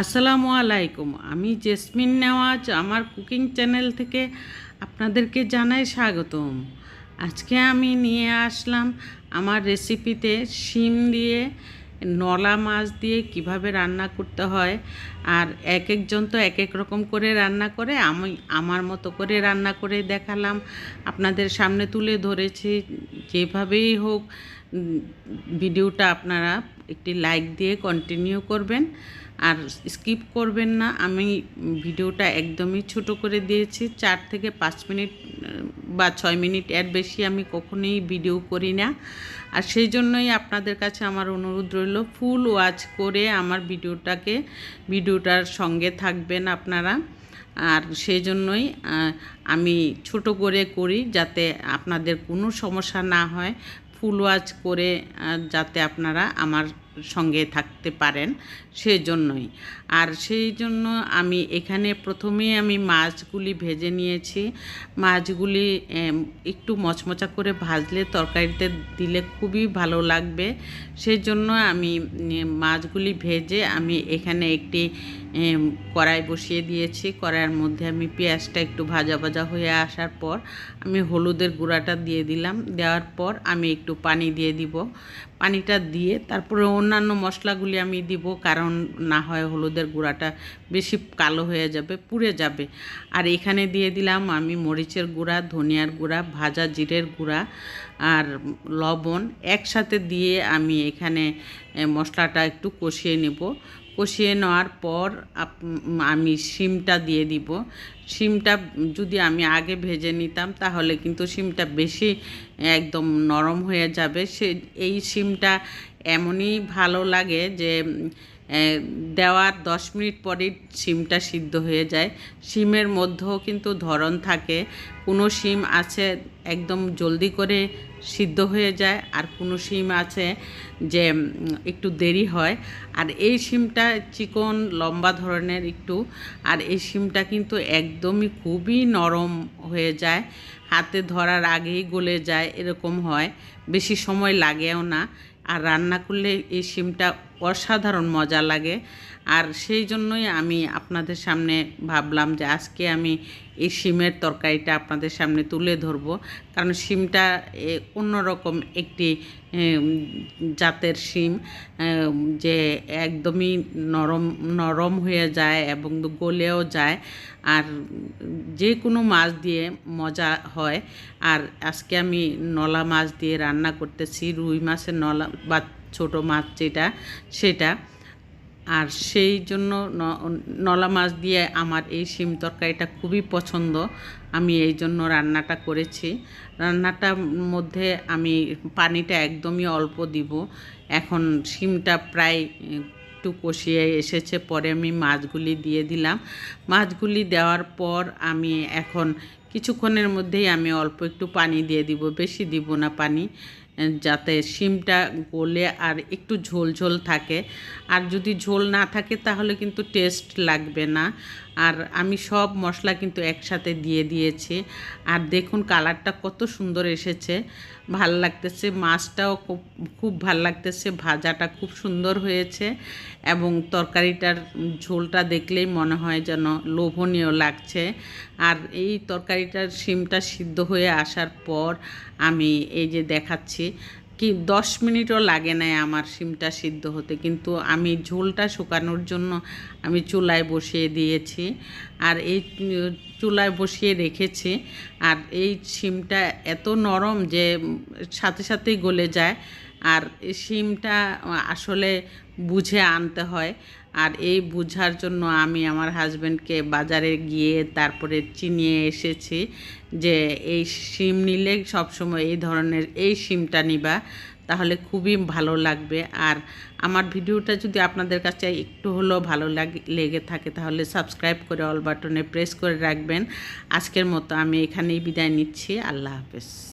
আসসালামু আলাইকুম। আমি জেসমিন নেওয়াজ, আমার কুকিং চ্যানেল থেকে আপনাদেরকে জানাই স্বাগতম। আজকে আমি নিয়ে আসলাম আমার রেসিপিতে শিম দিয়ে নলা মাছ দিয়ে কীভাবে রান্না করতে হয় আর এক একজন তো এক এক রকম করে রান্না করে, আমি আমার মতো করে রান্না করে দেখালাম। আপনাদের সামনে তুলে ধরেছি, যেভাবেই হোক ভিডিওটা আপনারা একটি লাইক দিয়ে কন্টিনিউ করবেন। আর স্কিপ করবেন না, আমি ভিডিওটা একদমই ছোট করে দিয়েছি, চার থেকে পাঁচ মিনিট বা ছয় মিনিট এর বেশি আমি কখনোই ভিডিও করি না। আর সেই জন্যই আপনাদের কাছে আমার অনুরোধ রইল ফুল ওয়াচ করে আমার ভিডিওটাকে ভিডিওটার সঙ্গে থাকবেন আপনারা। আর সেই জন্যই আমি ছোট করে করি যাতে আপনাদের কোনো সমস্যা না হয় ফুল ওয়াচ করে যাতে আপনারা আমার সঙ্গে থাকতে পারেন সেই জন্যই আর সেই জন্য আমি এখানে প্রথমেই আমি মাছগুলি ভেজে নিয়েছি। মাছগুলি একটু মচমচা করে ভাজলে তরকারিতে দিলে খুবই ভালো লাগবে। সেই জন্য আমি মাছগুলি ভেজে আমি এখানে একটি কড়াই বসিয়ে দিয়েছি। কড়াইয়ের মধ্যে আমি পেঁয়াজটা একটু ভাজা ভাজা হয়ে আসার পর আমি হলুদের গুঁড়াটা দিয়ে দিলাম। দেওয়ার পর আমি একটু পানি দিয়ে দিব। পানিটা দিয়ে তারপরে অন্যান্য মশলাগুলি আমি দিব, কারণ না হয় হলুদের গুঁড়াটা বেশি কালো হয়ে যাবে, পুড়ে যাবে। আর এখানে দিয়ে দিলাম আমি মরিচের গুঁড়া, ধনিয়ার গুঁড়া, ভাজা জিরের গুঁড়া আর লবণ। একসাথে দিয়ে আমি এখানে মশলাটা একটু কষিয়ে নেব। কষিয়ে নেওয়ার পর আমি শিমটা দিয়ে দিব। শিমটা যদি আমি আগে ভেজে নিতাম তাহলে কিন্তু শিমটা বেশি একদম নরম হয়ে যাবে। সে, এই শিমটা এমনই ভালো লাগে যে দেওয়ার দশ মিনিট পরেই শিমটা সিদ্ধ হয়ে যায়। শিমের মধ্যেও কিন্তু ধরন থাকে। কোনো শিম আছে একদম জলদি করে সিদ্ধ হয়ে যায় আর কোনো শিম আছে যে একটু দেরি হয়। আর এই শিমটা চিকন, লম্বা ধরনের একটু। আর এই শিমটা কিন্তু একদমই খুবই নরম হয়ে যায়। হাতে ধরার আগেই গলে যায়, এরকম হয়। বেশি সময় লাগেও না। আর রান্না করলে এই শিমটা অসাধারণ মজা লাগে। আর সেই জন্যই আমি আপনাদের সামনে ভাবলাম যে আজকে আমি এই শিমের তরকারিটা আপনাদের সামনে তুলে ধরবো। কারণ শিমটা অন্যরকম একটি জাতের শিম যে একদমই নরম নরম হয়ে যায় এবং গলেও যায়। আর যে কোনো মাছ দিয়ে মজা হয়। আর আজকে আমি নলা মাছ দিয়ে রান্না করতেছি, রুই মাছের নলা বা ছোটো মাছ যেটা, সেটা। আর সেই জন্য নলা মাছ দিয়ে আমার এই শিম তরকারিটা খুবই পছন্দ। আমি এই জন্য রান্নাটা করেছি। রান্নাটার মধ্যে আমি পানিটা একদমই অল্প দিব। এখন শিমটা প্রায় একটু কষিয়ে এসেছে, পরে আমি মাছগুলি দিয়ে দিলাম। মাছগুলি দেওয়ার পর আমি এখন কিছুক্ষণের মধ্যেই আমি অল্প একটু পানি দিয়ে দিব। বেশি দিব না পানি। যাতে শিমটা গলে আর একটু ঝোল ঝোল থাকে। আর যদি ঝোল না থাকে তাহলে কিন্তু টেস্ট লাগবে না। আর আমি সব মশলা কিন্তু একসাথে দিয়ে দিয়েছি। আর দেখুন কালারটা কত সুন্দর এসেছে। ভালো লাগতেছে, মাছটাও খুব খুব ভালো লাগতেছে, ভাজাটা খুব সুন্দর হয়েছে এবং তরকারিটার ঝোলটা দেখলেই মনে হয় যেন লোভনীয় লাগছে। আর এই তরকারিটার শিমটা সিদ্ধ হয়ে আসার পর আমি এই যে দেখাচ্ছি কি দশ মিনিটও লাগে নাই আমার শিমটা সিদ্ধ হতে। কিন্তু আমি ঝোলটা শুকানোর জন্য আমি চুলায় বসিয়ে দিয়েছি। আর এই চুলায় বসিয়ে রেখেছি। আর এই শিমটা এত নরম যে সাথে সাথেই গলে যায়। আর শিমটা আসলে বুঝে আনতে হয়। আর এই বুঝার জন্য আমি আমার হাজব্যান্ডকে বাজারে গিয়ে তারপরে চিনিয়ে এসেছি যে এই সিম নিলে সবসময় এই ধরনের এই সিমটা নিবা, তাহলে খুবই ভালো লাগবে। আর আমার ভিডিওটা যদি আপনাদের কাছে একটু হলেও ভালো লাগে, লেগে থাকে, তাহলে সাবস্ক্রাইব করে অল বাটনে প্রেস করে রাখবেন। আজকের মতো আমি এখানেই বিদায় নিচ্ছি। আল্লাহ হাফেজ।